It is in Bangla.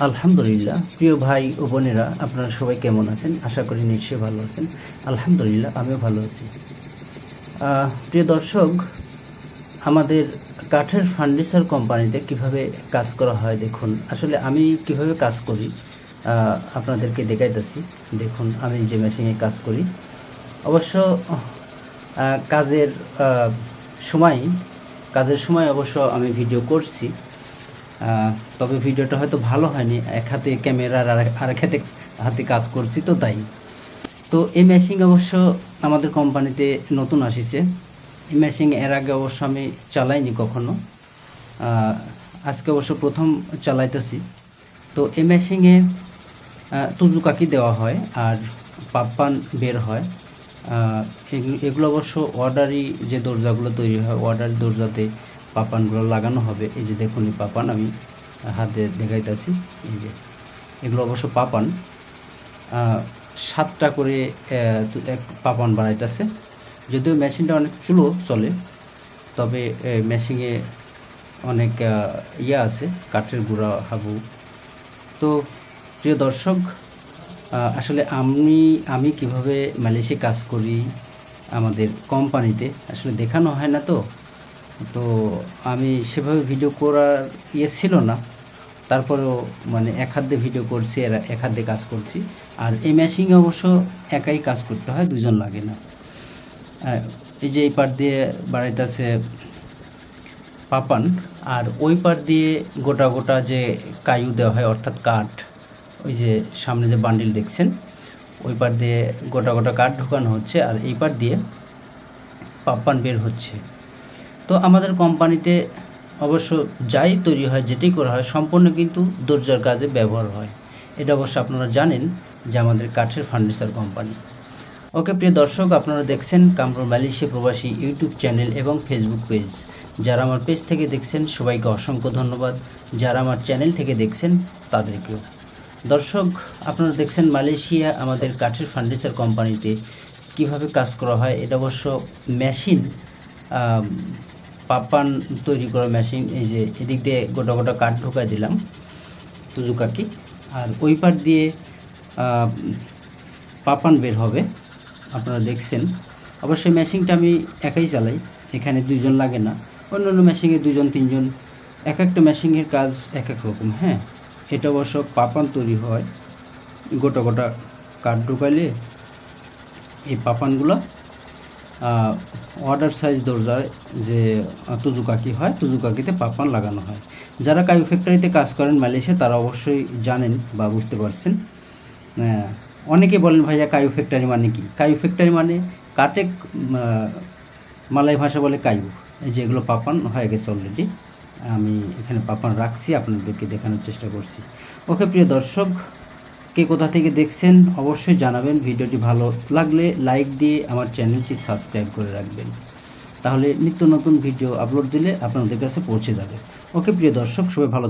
আলহামদুলিল্লাহ। প্রিয় ভাই ও বোনেরা, আপনারা সবাই কেমন আছেন? আশা করি নিশ্চয়ই ভালো আছেন। আলহামদুলিল্লাহ, আমিও ভালো আছি। প্রিয় দর্শক, আমাদের কাঠের ফার্নিচার কোম্পানিতে কীভাবে কাজ করা হয় দেখুন। আসলে আমি কীভাবে কাজ করি আপনাদেরকে দেখাইতেছি। দেখুন, আমি যে মেশিনে কাজ করি। অবশ্য কাজের সময় কাজের সময় অবশ্য আমি ভিডিও করছি। তবে ভিডিওটা হয়তো ভালো হয়নি। এক হাতে ক্যামেরার আর এক- হাতে হাতে কাজ করছি তো তাই। তো এই মেশিন অবশ্য আমাদের কোম্পানিতে নতুন আসিছে। এই মেশিন এর আগে অবশ্য আমি চালাইনি কখনো। আজকে অবশ্য প্রথম চালাইতেছি। তো এই মেশিনে তুজুকাকি দেওয়া হয় আর পাপ্পান বের হয়। এগুলো অবশ্য অর্ডারি যে দরজাগুলো তৈরি হয় অর্ডারি দরজাতে পাপানগুলো লাগানো হবে। এই যে দেখুন, এই পাপান আমি হাতে দেখাইতেছি। এই যে, এগুলো অবশ্য পাপান। সাতটা করে এক পাপান বাড়াইতেছে যদিও মেশিনটা অনেক চুলো চলে, তবে মেশিনে অনেক ইয়ে আছে, কাঠের গুঁড়া, হাবু। তো, প্রিয় দর্শক আসলে আমি আমি কীভাবে মালয়েশিয়া কাজ করি আমাদের কোম্পানিতে, আসলে দেখানো হয় না তো। তো আমি সেভাবে ভিডিও করার ইয়ে ছিল না। তারপরেও মানে এক হাত ভিডিও করছি আর এক হাত কাজ করছি। আর এই মেশিনে অবশ্য একাই কাজ করতে হয় দুজন লাগে না। আহ, এই যে এই পার দিয়ে বাড়াইতেছে পাপান আর ওই পার দিয়ে গোটা গোটা যে কায়ু দেওয়া হয় অর্থাৎ কাঠ ওই যে সামনে যে বান্ডিল দেখছেন ওই পার দিয়ে গোটা গোটা কাঠ ঢোকানো হচ্ছে। আর এই পার দিয়ে পাপ্পান বের হচ্ছে। তো আমাদের কোম্পানিতে অবশ্য যাই তৈরি হয় যেটাই করা হয়, সম্পূর্ণ কিন্তু দরজার কাজে ব্যবহার হয়। এটা অবশ্য আপনারা জানেন যে আমাদের কাঠের ফার্নিচার কোম্পানি। ওকে, প্রিয় দর্শক, আপনারা দেখছেন কামরুল মালয়েশিয়া প্রবাসী ইউটিউব চ্যানেল এবং ফেসবুক পেজ। যারা আমার পেজ থেকে দেখছেন, সবাইকে অসংখ্য ধন্যবাদ। যারা আমার চ্যানেল থেকে দেখছেন, তাদেরকেও। দর্শক, আপনারা দেখছেন মালয়েশিয়া আমাদের কাঠের ফার্নিচার কোম্পানিতে কীভাবে কাজ করা হয়, এটা অবশ্য মেশিন পাপান তৈরি করা মেশিন এই যে এদিক দিয়ে গোটা গোটা কাঠ ঢোকায় দিলাম তুজুকাকি আর ওই পার দিয়ে পাপান বের হবে, আপনারা দেখছেন। অবশ্যই মেশিনটা আমি একাই চালাই, এখানে দুজন লাগে না। অন্য অন্য মেশিনে দুজন তিনজন, এক একটা মেশিনের কাজ এক এক রকম হ্যাঁ। এটা অবশ্য পাপান তৈরি হয়, গোটা গোটা কাঠ ঢুকাইলে এই পাপানগুলো অর্ডার সাইজ দরজার যে তুজুকাকি হয়, তুজুকাকিতে পাপান লাগানো হয়। যারা কায়ু ফ্যাক্টরিতে কাজ করেন মালয়েশিয়া, তারা অবশ্যই জানেন বা বুঝতে পারছেন। অনেকে বলেন, ভাইয়া, কায়ু ফ্যাক্টরি মানে কি? কায়ু ফ্যাক্টরি মানে কাটে মালাই ভাষা বলে কায়ু, এই যে এগুলো পাপান হয়ে গেছে অলরেডি আমি এখানে পাপান রাখছি, আপনাদেরকে দেখানোর চেষ্টা করছি। ওকে, প্রিয় দর্শক কে কোথা থেকে দেখছেন, অবশ্যই জানাবেন ভিডিওটি ভালো লাগলে লাইক দিয়ে আমার চ্যানেলটি সাবস্ক্রাইব করে রাখবেন তাহলে নিত্য নতুন ভিডিও আপলোড দিলে আপনাদের কাছে পৌঁছে যাবে ওকে, প্রিয় দর্শক, সবাই ভালো।